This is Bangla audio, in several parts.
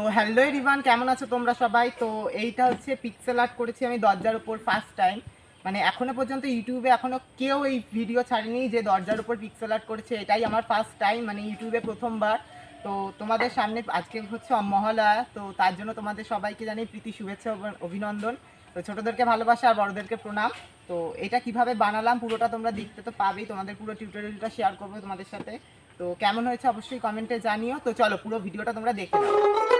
তো হ্যালো রিভান কেমন আছো তোমরা সবাই? তো এইটা হচ্ছে পিক্সেল আর্ট করেছি আমি দরজার উপর ফার্স্ট টাইম মানে এখনও পর্যন্ত ইউটিউবে এখনও কেউ এই ভিডিও ছাড়েনি যে দরজার উপর পিক্সেল আর্ট করেছে, এটাই আমার ফার্স্ট টাইম মানে ইউটিউবে প্রথমবার। তো তোমাদের সামনে আজকে হচ্ছে মহালয়া তো তার জন্য তোমাদের সবাইকে জানি প্রীতি, শুভেচ্ছা অভিনন্দন। তো ছোটোদেরকে ভালোবাসা আর বড়দেরকে প্রণাম। তো এটা কীভাবে বানালাম পুরোটা তোমরা দেখতে তো পাবেই, তোমাদের পুরো টিউটোরিয়ালটা শেয়ার করব তোমাদের সাথে। তো কেমন হয়েছে অবশ্যই কমেন্টে জানিও। তো চলো পুরো ভিডিওটা তোমরা দেখে নাও।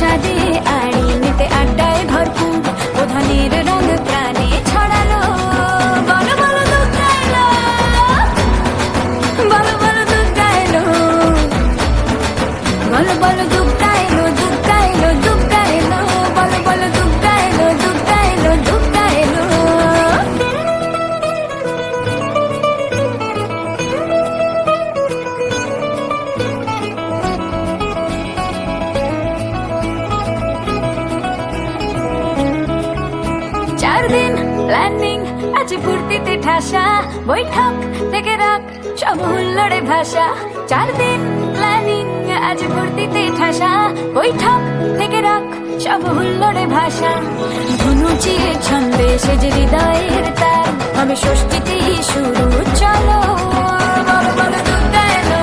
করে বিষাদে ঠাসা বৈঠক থেকে রাখ সব হুল্লোড়ে ভাষা। চার দিন প্ল্যানিং আজ ফুর্তিতে ঠাসা। বৈঠক থেকে রাখ সব হুল্লোড়ে ভাষা ধনুচিয়ে ছন্দে সেজে হৃদয়ের তার। হবে ষষ্ঠীতেই শুরু, চলো। বলো বলো দুর্গা এলো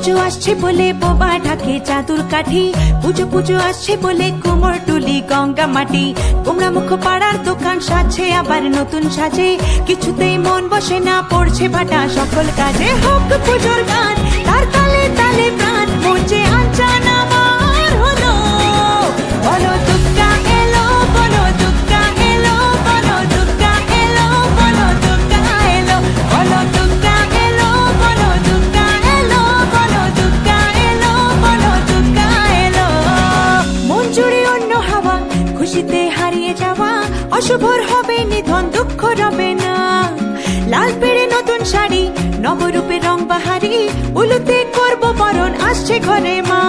পুজো আসছে বলে বোবা ঢাকে চাদুর কাঠি। পুজো পুজো আসছে বলে কোমর টুলি গঙ্গা মাটি। কোমরা মুখ পাড়ার দোকান সাজছে, আবার নতুন সাজে। কিছুতেই মন বসে না, পড়ছে ভাটা। সকল কাজে হোক পুজোর গান, তার তালে তালে প্রাণ। মঞ্চে আঞ্চান যাওয়া, অশুভর হবে, নিধন দুঃখ রবে না। লাল পেড়ে নতুন শাড়ি, নবরূপে রং বাহারি, উলুতে করব বরণ, আসছে ঘরে মা।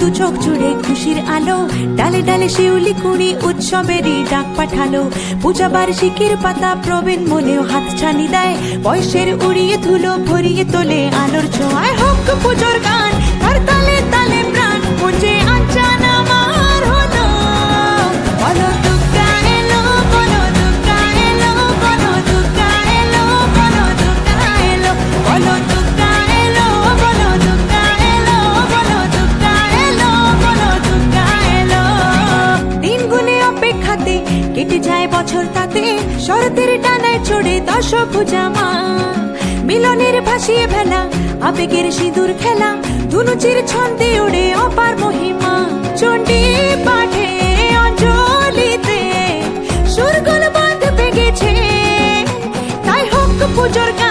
দু চোখ জুড়ে খুশির আলো। ডালে ডালে শিউলি কুড়ি উৎসবেরই ডাক পাঠালো। পূজা বার্ষিকীর পাতা প্রবীণ মনেও হাত ছানি দেয়। বয়সের উড়িয়ে ধুলো ভরিয়ে তোলে আলোর ছোঁয়ায়। হোক পুজোর কেটে যায় বছর তাতে। শরতের টানায় চড়ে দশ পূজা মা। মিলনের ভাসিয়ে ভেলা, আবেগের সিঁদুর খেলা। ধুনুচির ছন্দে ওড়ে অপার মহিমা। চণ্ডী পাঠে অঞ্জলিতে সুরগুল বাঁধ পেগেছে তাই হোক পুজোর গান।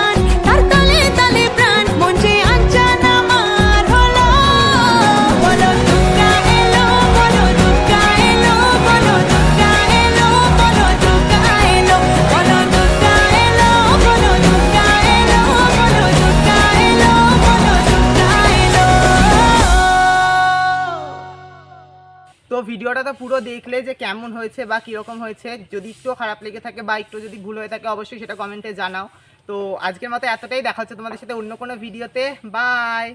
ভিডিওটা তো পুরো দেখলে যে কেমন হয়েছে বা কীরকম হয়েছে। যদি একটু খারাপ লেগে থাকে বা একটু যদি ভুল হয়ে থাকে, অবশ্যই সেটা কমেন্টে জানাও। তো আজকের মতো এতটাই। দেখা হচ্ছে তোমাদের সাথে অন্য কোনো ভিডিওতে। বাই!